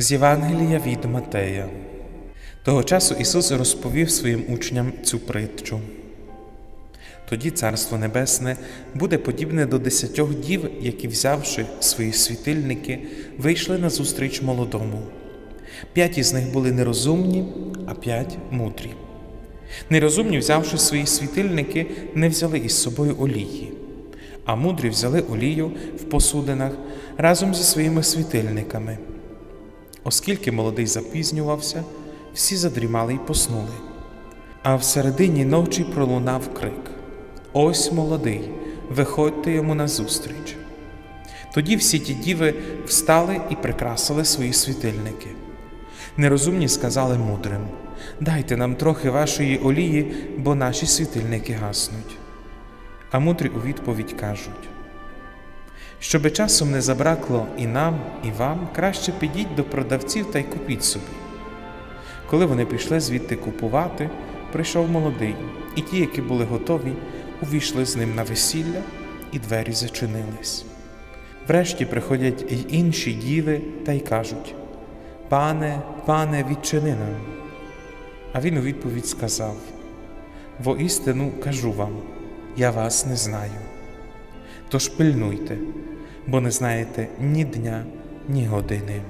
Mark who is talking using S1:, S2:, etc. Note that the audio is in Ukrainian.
S1: З Євангелія від Матея. Того часу Ісус розповів своїм учням цю притчу. Тоді Царство Небесне буде подібне до десятьох дів, які, взявши свої світильники, вийшли на зустріч молодому. П'ять із них були нерозумні, а п'ять мудрі. Нерозумні, взявши свої світильники, не взяли із собою олії, а мудрі взяли олію в посудинах разом зі своїми світильниками. Оскільки молодий запізнювався, всі задрімали й поснули. А в середині ночі пролунав крик: Ось молодий, виходьте йому назустріч. Тоді всі ті діви встали і прикрасили свої світильники. Нерозумні сказали мудрим: Дайте нам трохи вашої олії, бо наші світильники гаснуть. А мудрі у відповідь кажуть: Щоби часом не забракло і нам, і вам, краще підіть до продавців та й купіть собі. Коли вони пішли звідти купувати, прийшов молодий, і ті, які були готові, увійшли з ним на весілля, і двері зачинились. Врешті приходять й інші діви та й кажуть: Пане, пане, відчини нам. А він у відповідь сказав: Воістину кажу вам, я вас не знаю. Тож пильнуйте, бо не знаєте ні дня, ні години.